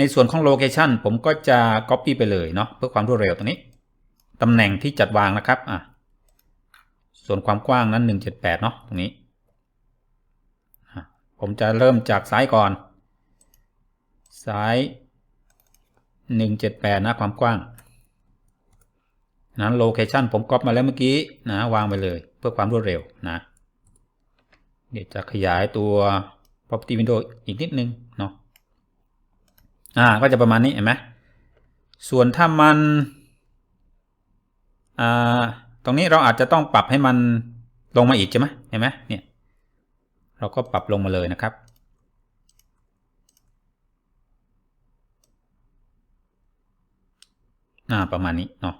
ในส่วนของโลเคชันผมก็จะ Copy ไปเลยเนาะเพื่อความรวดเร็วตรงนี้ ตำแหน่งที่จัดวางนะครับอะส่วนความกว้างนั้น 178 เนาะตรงนี้ ผมจะเริ่มจากซ้ายก่อน ซ้าย 178 นะความกว้างนั้นโลเคชันผมก๊อปมาแล้วเมื่อกี้นะวางไปเลยเพื่อความรวดเร็วนะ เดี๋ยวจะขยายตัว property window อีกนิดนึงเนาะ อ่าก็จะประมาณนี้เห็นไหมส่วนถ้ามันอ่าตรงนี้เราอาจจะต้องปรับให้มันลงมาอีกใช่ไหมเห็นไหมเนี่ยเราก็ปรับลงมาเลยนะครับ อ่าประมาณนี้เนาะ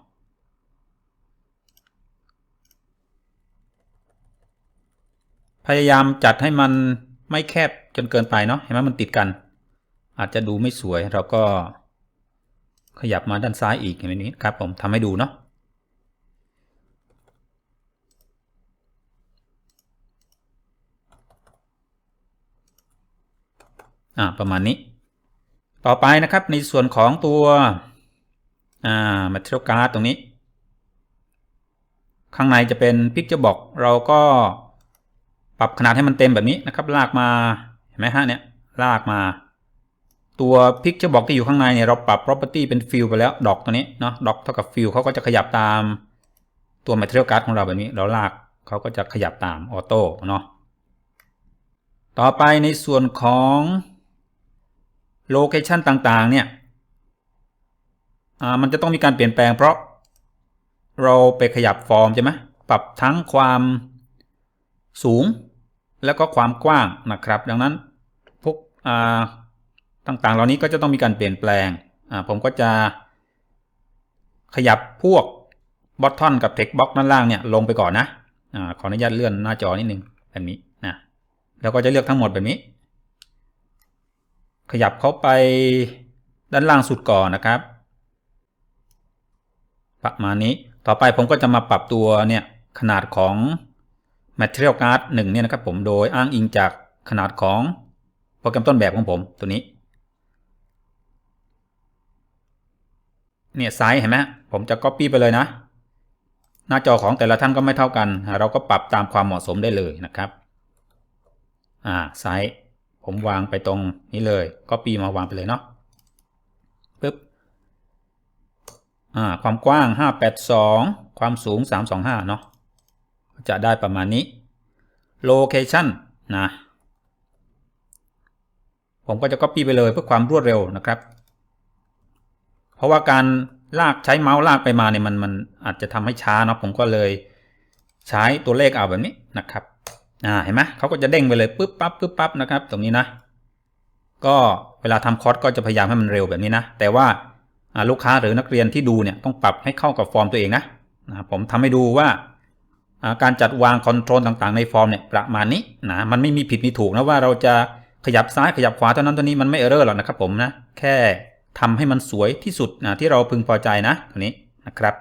พยายามจัดให้มันไม่แคบจนเกินไปเนาะเห็นไหมมันติดกัน อาจจะดูไม่สวยเราก็ขยับมาด้านซ้ายอีกเห็นไหมนี้ครับผมทำให้ดูเนาะอ่าประมาณนี้ ต่อไปนะครับในส่วนของตัวอ่า material card ตรงนี้ ข้างในจะเป็น picture box เราก็ปรับขนาดให้มันเต็มแบบนี้นะครับ ลากมาเห็นไหมฮะเนี่ยลากมา ตัว picture box ที่อยู่ข้างในเนี่ยเราปรับ property เป็น fill ไปแล้วดอกตัวนี้เนาะดอกเท่ากับ fill เขาก็จะขยับตามตัว material card ของเราแบบนี้ เราลากเขาก็จะขยับตามออโต้เนาะต่อไปในส่วนของ location ต่างๆเนี่ยมันจะต้องมีการเปลี่ยนแปลงเพราะเราไปขยับฟอร์มใช่ไหมปรับทั้งความสูง แล้วก็ความกว้างนะครับ ดังนั้นพวกอ่า ต่างๆ เหล่านี้ก็จะต้องมีการเปลี่ยนแปลงผมก็จะขยับพวกบอททอนกับเทคบ็อกด้านล่างเนี่ยลงไปก่อนนะอขออนุญาตเลื่อนหน้าจอนิดนึงแบบนี้นะแล้วก็จะเลือกทั้งหมดแบบนี้ ขยับเข้าไปด้านล่างสุดก่อนนะครับ ประมาณนี้ต่อไปผมก็จะมาปรับตัวเนี่ยขนาดของ Material Card 1เนี่ยนะครับผมโดยอ้างอิงจากขนาดของโปรแกรมต้นแบบของผมตัวนี้ เนี่ยไซส์เห็นไหมผมจะ Copy ไปเลยนะ หน้าจอของแต่ละท่านก็ไม่เท่ากัน เราก็ปรับตามความเหมาะสมได้เลยนะครับ อ่าไซส์ผมวางไปตรงนี้เลย Copy มาวางไปเลยเนาะปึ๊บอ่าความกว้าง 582 ความสูง 325 เนาะจะได้ประมาณนี้ location นะผมก็จะ copy ไปเลยเพื่อความรวดเร็วนะครับ เพราะว่าการลากใช้เมาส์ลากไปมาเนี่ยมันมันอาจจะทำให้ช้าเนาะผมก็เลยใช้ตัวเลขเอาแบบนี้นะครับอ่าเห็นไหมเขาก็จะเด้งไปเลยปึ๊บปั๊บปึ๊บปั๊บนะครับ ตรงนี้นะ ก็เวลาทำคอร์สก็จะพยายามให้มันเร็วแบบนี้นะ แต่ว่าลูกค้าหรือนักเรียนที่ดูเนี่ยต้องปรับให้เข้ากับฟอร์มตัวเองนะนะผมทำให้ดูว่าการจัดวางคอนโทรลต่างๆ ในฟอร์มเนี่ยประมาณนี้นะมันไม่มีผิดมีถูกนะว่าเราจะขยับซ้ายขยับขวาเท่านั้นตัวนี้มันไม่เออร์เรอร์หรอกนะครับผมนะแค่ ทำให้มันสวยที่สุดนะที่เราพึงพอใจนะตรงนี้นะครับ